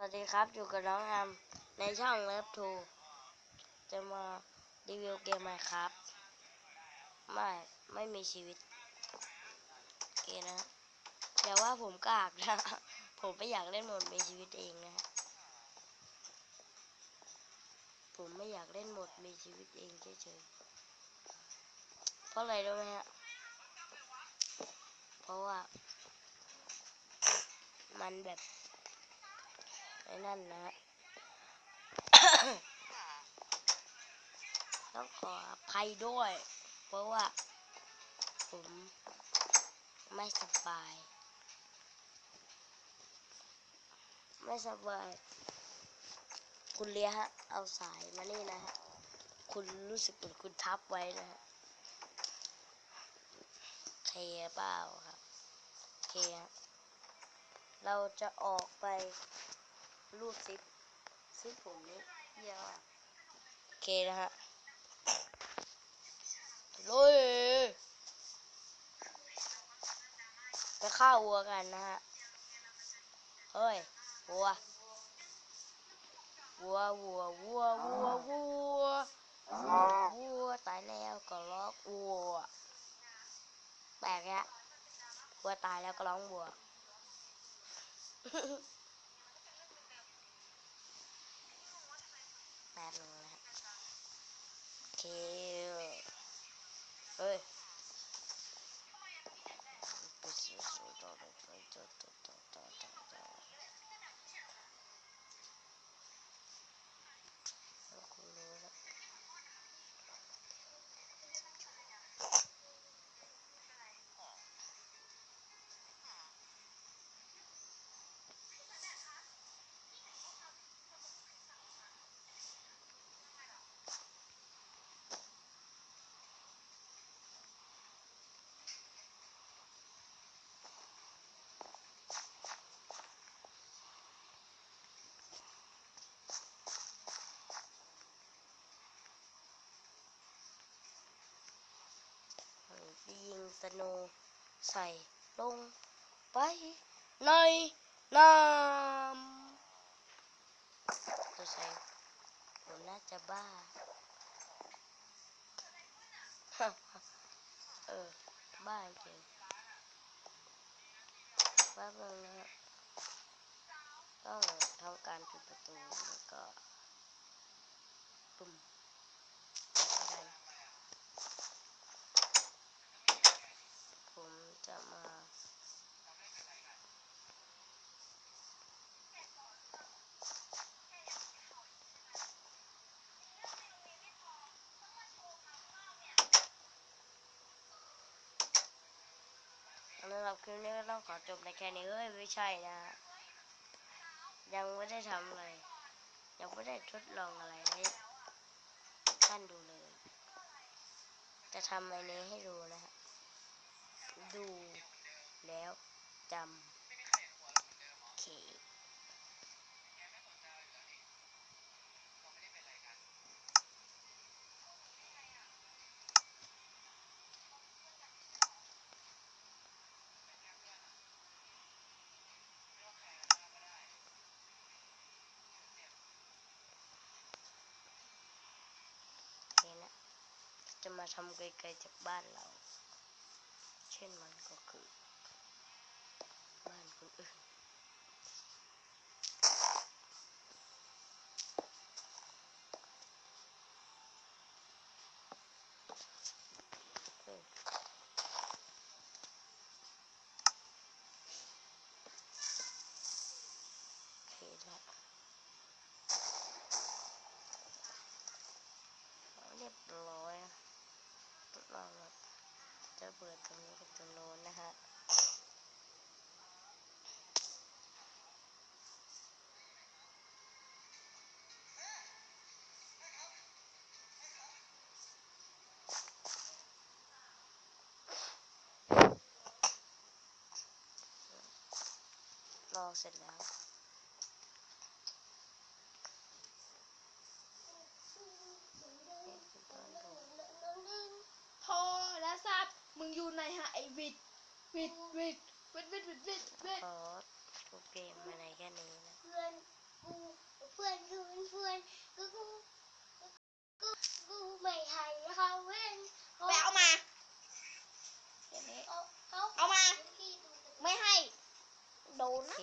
สวัสดีครับ อยู่กับน้องแอมในช่องเลิฟทูจะมารีวิวเกมไหมครับ ไม่ ไม่มีชีวิตโอเคนะฮะอย่าว่าผมกากนะ ผมไม่อยากเล่นโหมดมีชีวิตเองนะฮะผมไม่อยากเล่นโหมดมีชีวิตเองเฉยๆ เพราะอะไรรู้ไหมฮะ เพราะว่า มันแบบ ไอ้นั่นนะฮะต้องขออภัยด้วย เพราะว่า ผมไม่สบาย ไม่สบาย คุณเลียฮะ เอาสายมานี่นะฮะ คุณรู้สึกเหมือนคุณทับไว้นะฮะเคเปล่าครับ เคฮะเราจะออกไป รูดซิปซิปผมนี่เยี่ยมอะโอเคนะฮะลุยไปฆ่าวัวกันนะฮะ เฮ้ย วัว วัว วัว วัว วัว วัว วัว ตายแล้วก็ร้องวัว แปลกแยะวัวตายแล้วก็ร้องวัว แป๊บนึงนะฮะโอเค เฮ้ยคุณรู้แล้วยิง สโนว์ใส่ลงไปในน้ำตัวใส่ผมน่าจะบ้า เออ บ้าจริงแป๊บนึงนะฮะต้องทำการปิดประตูแล้วก็ปุ่มแล้วก็ดันผมจะมา สำ หรับคลิปนี้ก็ต้องขอจบในแค่นี้เอ้ยไม่ใช่นะ ยังไม่ได้ทำอะไร ยังไม่ได้ทดลองอะไรให้ท่านดูเลย จะทำอะไรนี้ให้ดูนะฮะดูแล้วจำโอเคนี่นะ จะ มาทำไกลๆจากบ้านเรา เช่นมันก็คือ บ้านคนอื่น เฮ้ยโอเคละเรียบร้อยนะเราจะเปิดตรงนี้กับตรงโน้นนะฮะรอเสร็จแล้ว chạy vịt vịt vịt vịt vịt vịt vịt vịt. Ờ, ok mà này cái này nè. Phương phương phương phương cứ cứ cứ cứ mày thầy không quên mẹ ông à ông à mày hay. Đồ nát